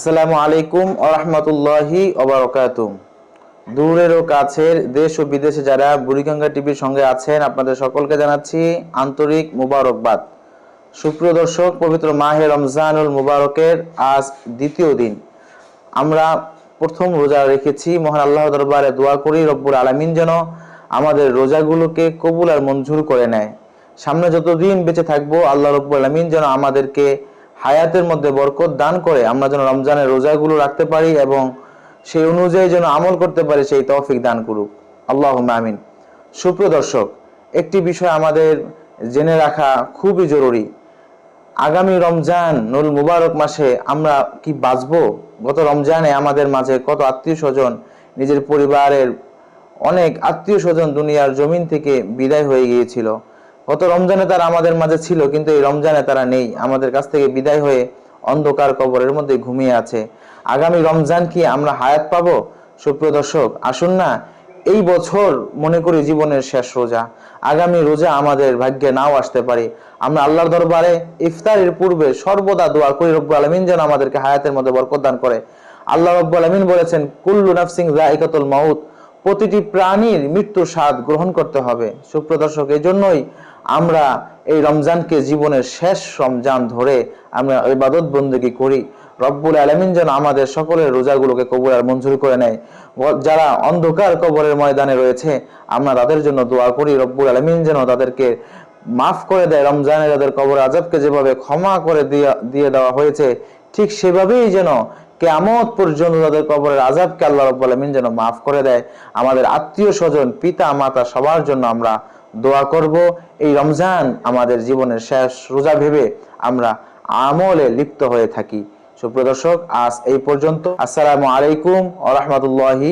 আসসালামু আলাইকুম আরহামতুল্লাহি ওবরাকাত দূরের ও কাছের দেশ ও বিদেশে যারা বুড়িগঙ্গা টিভির সঙ্গে আছেন, আপনাদের সকলকে জানাচ্ছি আন্তরিক মুবারকবাদ। সুপ্রিয় দর্শক, পবিত্র মাহে রমজানুল মুবারকের আজ দ্বিতীয় দিন। আমরা প্রথম রোজা রেখেছি। মহান আল্লাহ দরবারে দোয়া করি, রব্বুল আলামিন যেন আমাদের রোজাগুলোকে কবুল আর মঞ্জুর করে নেয়। সামনে যতদিন বেঁচে থাকব, আল্লাহ রব্বুল আলামিন যেন আমাদেরকে হায়াতের মধ্যে বরকত দান করে আমরা যেন রমজানের রোজাগুলো রাখতে পারি এবং সেই অনুযায়ী যেন আমল করতে পারি, সেই তৌফিক দান করুক। আল্লাহ আমিন। সুপ্রিয় দর্শক, একটি বিষয় আমাদের জেনে রাখা খুবই জরুরি। আগামী রমজান নুল মুবারক মাসে আমরা কি বাঁচবো? গত রমজানে আমাদের মাঝে কত আত্মীয় স্বজন, নিজের পরিবারের অনেক আত্মীয় স্বজন দুনিয়ার জমিন থেকে বিদায় হয়ে গিয়েছিল। গত রমজানে তারা আমাদের মাঝে ছিল, কিন্তু এই রমজানে তারা নেই। আমাদের কাছ থেকে বিদায় হয়ে অন্ধকার কবরের মধ্যে ঘুমিয়ে আছে। আগামী রমজান কি আমরা হায়াত পাবো? সুপ্রিয় দর্শক, আসুন না, এই বছর মনে করি জীবনের শেষ রোজা। আগামী রোজা আমাদের ভাগ্যে নাও আসতে পারে। আমরা আল্লাহর দরবারে ইফতারের পূর্বে সর্বদা দোয়া করি, রব্বুল আলমিন যেন আমাদেরকে হায়াতের মধ্যে বরকত দান করে। আল্লাহ রব্বুল আলমিন বলেছেন, কুল্লু নাফসিং জাইকাতুল মাউত। প্রতিটি প্রাণীর মৃত্যু স্বাদ গ্রহণ করতে হবে। সুপ্রদর্শক এই জন্যই আমরা এই রমজানকে জীবনের শেষ রমজান ধরে আমরা ইবাদত বন্দী করি। রব্বুল আলমিন যেন আমাদের সকলের রোজাগুলোকে কবুল আর মঞ্জুর করে নেয়। যারা অন্ধকার কবরের ময়দানে রয়েছে, আমরা তাদের জন্য দোয়া করি। রব্বুল আলমিন যেন তাদেরকে মাফ করে দেয়। রমজানে তাদের কবর আজাবকে যেভাবে ক্ষমা করে দিয়ে দিয়ে দেওয়া হয়েছে, ঠিক সেভাবেই যেন কেয়ামত পর্যন্ত তাদের কবরের আজাবকে আল্লাহ রব্বুল আলমিন যেন মাফ করে দেয়। আমাদের আত্মীয় স্বজন, পিতা, মাতা সবার জন্য আমরা দোয়া করব। এই রমজান আমাদের জীবনের শেষ রোজা ভেবে আমরা আমলে লিপ্ত হয়ে থাকি। সুপ্রদর্শক আজ এই পর্যন্ত। আসসালামু আলাইকুম আ রহমতুল্লাহি